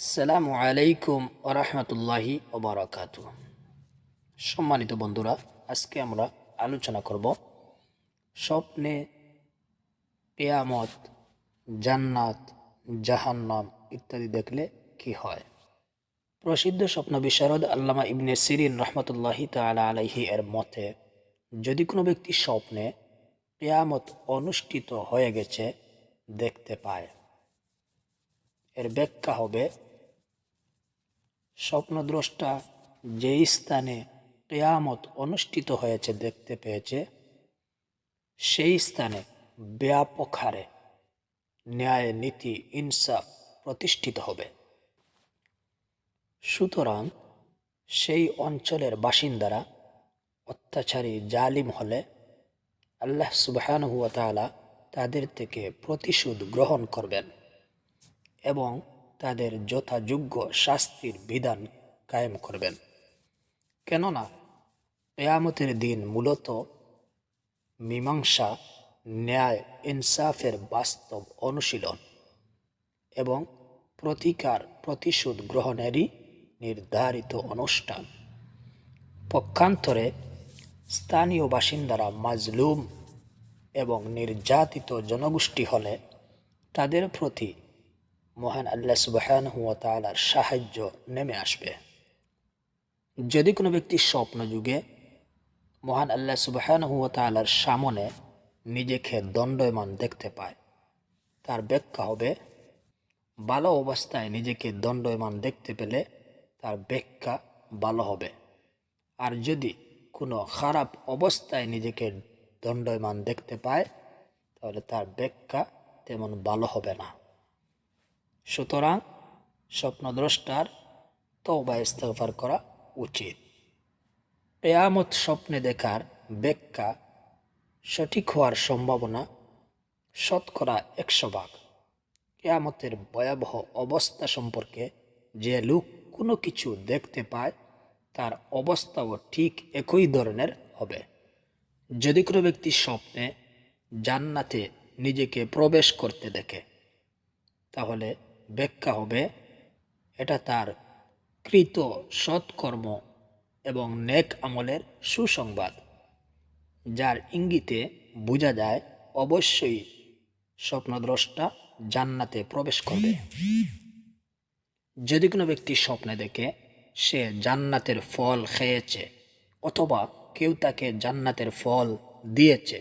আসসালামু আলাইকুম ওরহমতুল্লাহি ওবরাকাত সম্মানিত বন্ধুরা, আজকে আমরা আলোচনা করব স্বপ্নে পেয়ামত জান্নাত, জাহান্নাম ইত্যাদি দেখলে কি হয়। প্রসিদ্ধ স্বপ্ন বিশারদ আল্লামা ইবনে সিরিন রহমতুল্লাহি তালা আলাইহি এর মতে, যদি কোনো ব্যক্তি স্বপ্নে পেয়ামত অনুষ্ঠিত হয়ে গেছে, দেখতে পায়। এর ব্যাখ্যা হবে স্বপ্নদ্রষ্টা যেই স্থানে কেয়ামত অনুষ্ঠিত হয়েছে দেখতে পেয়েছে, সেই স্থানে ব্যাপক হারে ন্যায়, নীতি, ইনসাফ প্রতিষ্ঠিত হবে। সুতরাং সেই অঞ্চলের বাসিন্দারা অত্যাচারী, জালিম হলে আল্লাহ সুবাহানুয়া তাআলা তাদের থেকে প্রতিশোধ গ্রহণ করবেন এবং তাদের যথাযোগ্য শাস্তির বিধান কায়েম করবেন। কেননা, কেয়ামতের দিন মূলত মীমাংসা, ন্যায়, ইনসাফের বাস্তব অনুশীলন এবং প্রতিকার, প্রতিশোধ গ্রহণেরই নির্ধারিত অনুষ্ঠান। পক্ষান্তরে স্থানীয় বাসিন্দারা মাজলুম এবং নির্যাতিত জনগোষ্ঠী হলে তাদের প্রতি মহান আল্লাহ সুবাহান হুয়া তালার সাহায্য নেমে আসবে। যদি কোনো ব্যক্তি স্বপ্ন যুগে মহান আল্লাহ সুবাহান হুয়া তালার সামনে নিজেকে দণ্ডয়মান দেখতে পায়, তার ব্যাখ্যা হবে, ভালো অবস্থায় নিজেকে দণ্ডয়মান দেখতে পেলে তার ব্যাখ্যা ভালো হবে। আর যদি কোনো খারাপ অবস্থায় নিজেকে দণ্ডয়মান দেখতে পায়, তাহলে তার ব্যাখ্যা তেমন ভালো হবে না। সুতরাং স্বপ্নদ্রষ্টার তওবা ইস্তেগফার করা উচিত। কেয়ামত স্বপ্নে দেখার ব্যাখ্যা সঠিক হওয়ার সম্ভাবনা শতকরা একশো ভাগ। কেয়ামতের ভয়াবহ অবস্থা সম্পর্কে যে লোক কোনো কিছু দেখতে পায়, তার অবস্থাও ঠিক একই ধরনের হবে। যদি কোনো ব্যক্তি স্বপ্নে জান্নাতে নিজেকে প্রবেশ করতে দেখে, তাহলে ব্যাখ্যা হবে। এটা তার কৃত সৎকর্ম এবং নেক আমলের সুসংবাদ, যার ইঙ্গিতে বোঝা যায় অবশ্যই স্বপ্নদ্রষ্টা জান্নাতে প্রবেশ করবে। যদি কোনো ব্যক্তি স্বপ্নে দেখে সে জান্নাতের ফল খেয়েছে অথবা কেউ তাকে জান্নাতের ফল দিয়েছে,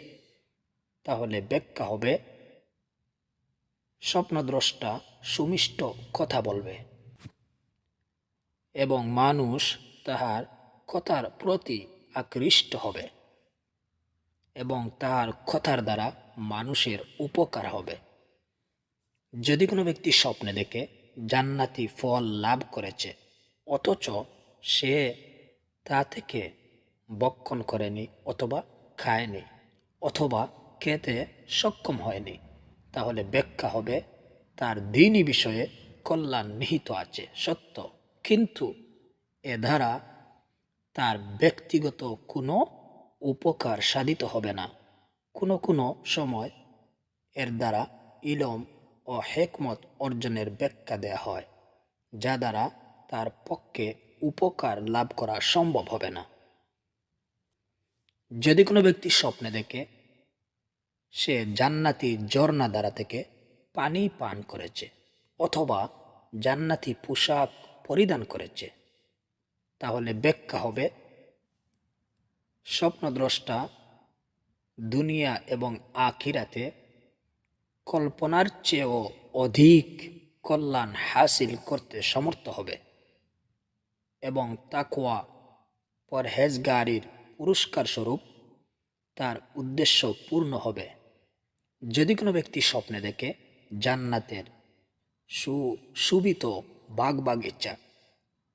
তাহলে ব্যাখ্যা হবে, স্বপ্নদ্রষ্টা সুমিষ্ট কথা বলবে। এবং মানুষ তাহার কথার প্রতি আকৃষ্ট হবে এবং তাহার কথার দ্বারা মানুষের উপকার হবে। যদি কোনো ব্যক্তি স্বপ্নে দেখে, জান্নাতি ফল লাভ করেছে, অথচ সে তা থেকে বক্ষণ করেনি অথবা খায়নি, অথবা খেতে সক্ষম হয়নি, তাহলে ব্যাখ্যা হবে তার দিনই বিষয়ে কল্যাণ নিহিত আছে, সত্য। কিন্তু এ দ্বারা তার ব্যক্তিগত কোনো উপকার সাধিত হবে না। কোনো কোনো সময় এর দ্বারা ইলম ও হেকমত অর্জনের ব্যাখ্যা দেয়া হয়, যা দ্বারা তার পক্ষে উপকার লাভ করা সম্ভব হবে না। যদি কোনো ব্যক্তি স্বপ্নে দেখে, সে জান্নাতি ঝর্ণা দ্বারা থেকে পানি পান করেছে অথবা জান্নাতি পোশাক পরিধান করেছে। তাহলে ব্যাখ্যা হবে, স্বপ্নদ্রষ্টা দুনিয়া এবং আখিরাতে কল্পনার চেয়েও অধিক কল্যাণ হাসিল করতে সমর্থ হবে এবং তাকুয়া পরহেজগারির পুরস্কার স্বরূপ তার উদ্দেশ্য পূর্ণ হবে। যদি কোনো ব্যক্তি স্বপ্নে দেখে জান্নাতের সু, সুবিত বাগ বাগিচা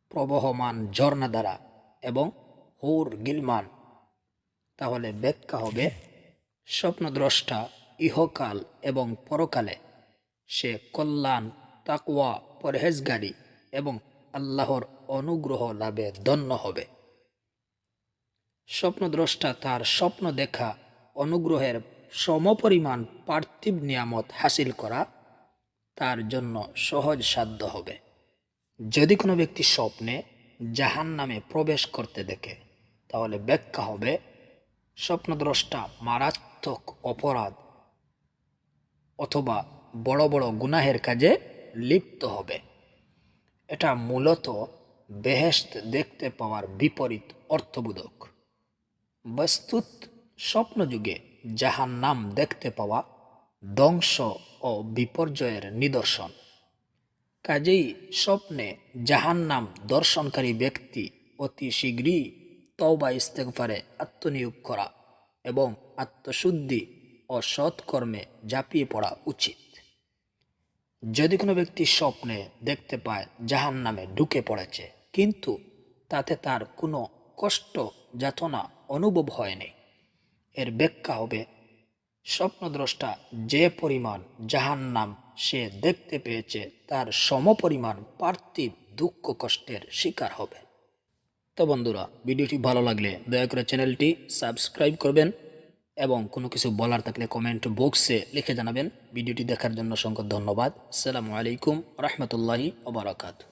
প্রবহমান ঝর্ণা দ্বারা এবং হোর গিলমান তাহলে ব্যাখ্যা হবে, স্বপ্নদ্রষ্টা ইহকাল এবং পরকালে সে কল্যাণ তাকুয়া পরহেজগারি এবং আল্লাহর অনুগ্রহ লাভে ধন্য হবে। স্বপ্নদ্রষ্টা তার স্বপ্ন দেখা, অনুগ্রহের সমপরিমাণ পার্থিব নিয়ামত হাসিল করা তার জন্য সহজ সাধ্য হবে। যদি কোনো ব্যক্তি স্বপ্নে জাহান নামে প্রবেশ করতে দেখে, তাহলে ব্যাখ্যা হবে, স্বপ্নদ্রষ্টা মারাত্মক অপরাধ অথবা বড় বড় গুনাহের কাজে লিপ্ত হবে। এটা মূলত বেহেস্ত দেখতে পাওয়ার বিপরীত অর্থবোধক। বস্তুত স্বপ্নযুগে জাহান নাম দেখতে পাওয়া ধ্বংস ও বিপর্যয়ের নিদর্শন। কাজেই স্বপ্নে জাহান্নাম দর্শনকারী ব্যক্তি অতি শীঘ্রই তওবা ইস্তেগফারে আত্মনিয়োগ করা এবং আত্মশুদ্ধি ও সৎকর্মে ঝাঁপিয়ে পড়া উচিত। যদি কোনো ব্যক্তি স্বপ্নে দেখতে পায় জাহান নামে ঢুকে পড়েছে, কিন্তু তাতে তার কোনো কষ্ট, যাতনা অনুভব হয়নি এর ব্যাখ্যা হবে, স্বপ্নদ্রষ্টা যে পরিমাণ জাহান নাম সে দেখতে পেয়েছে, তার সমপরিমাণ পার্থিব দুঃখ কষ্টের শিকার হবে। তো বন্ধুরা, ভিডিওটি ভালো লাগলে দয়া করে চ্যানেলটি সাবস্ক্রাইব করবেন এবং কোনো কিছু বলার থাকলে কমেন্ট বক্সে লিখে জানাবেন। ভিডিওটি দেখার জন্য অসংখ্য ধন্যবাদ। আসসালামু আলাইকুম, রহমতুল্লাহি ওবরাকাতু